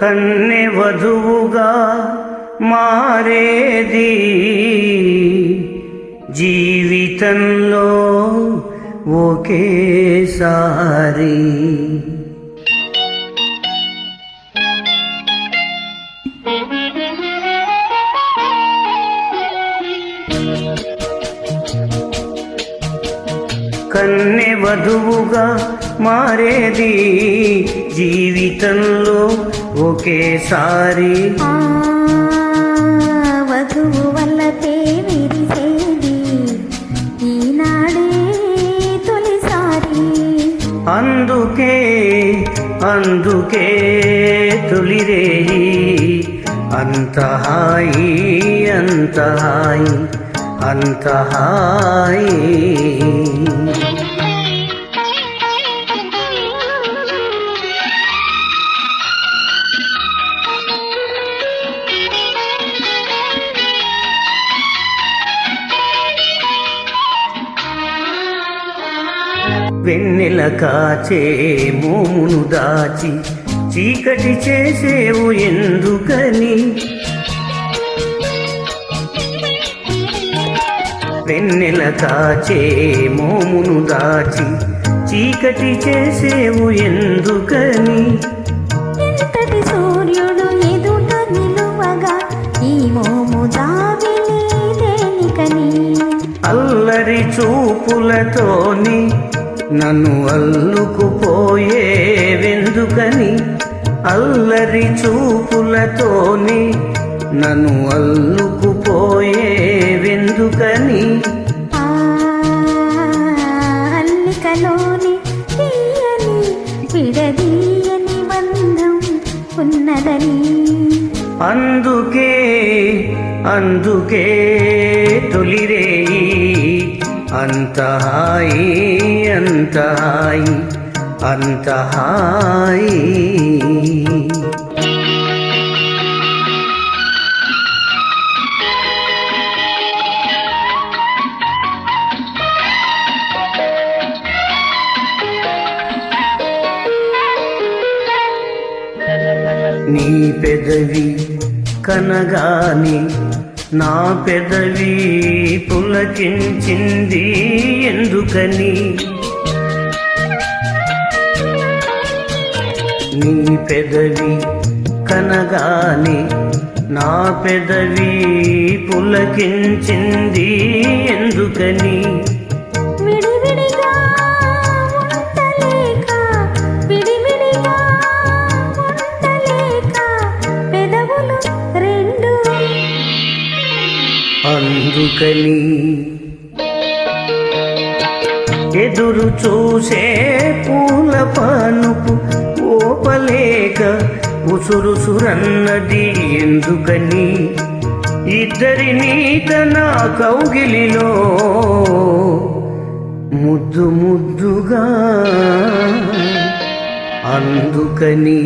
కన్నె వధువుగా మారేది జీవితంలో ఒకేసారి. కన్నె వధువుగా మారేది జీవితంలో ఒకేసారి. వధువు వల్ల విరిసేది ఈనాడే తొలిసారి. అందుకే అందుకే తొలిరేయి. అంత హాయి అంత హాయి అంత హాయి. వెన్నెల కాచే మోమును దాచి చీకటి చేసేవు ఎందుకని? వెన్నెల కాచే మోమును దాచి చీకటి చేసేవు ఎందుకని? ఎంతటి సూర్యుడు ఎదుట నిలువగా ఈ మోము దావిని దేనికని? అల్లరి చూపులతోని నన్ను అల్లుకుపోయే వెందుకని అల్లరి చూపులతోని నన్ను అల్లుకుపోయే వెందుకని అల్లికలోని తీయని విడదీయని బంధం ఉన్నదని. అందుకే అందుకే తొలిరేయి అంత హాయి అంత హాయి అంత హాయి నీ పెదవి కనగానే నా పెదవి పులకించింది ఎందుకని? నీ పెదవి కనగాని నా పెదవి పులకించింది ఎందుకని? అందుకని ఎదురు చూసే పూల పానుపు ఓపలేక ఉసురుసురన్నది ఎందుకని? ఇద్దరిని తన కౌగిలిలో ముద్దు ముద్దుగా అందుకని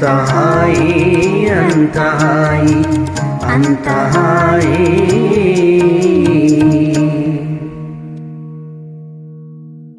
ಅಂತಹಾಯಿ ಅಂತಹಾಯಿ ಅಂತಹಾಯಿ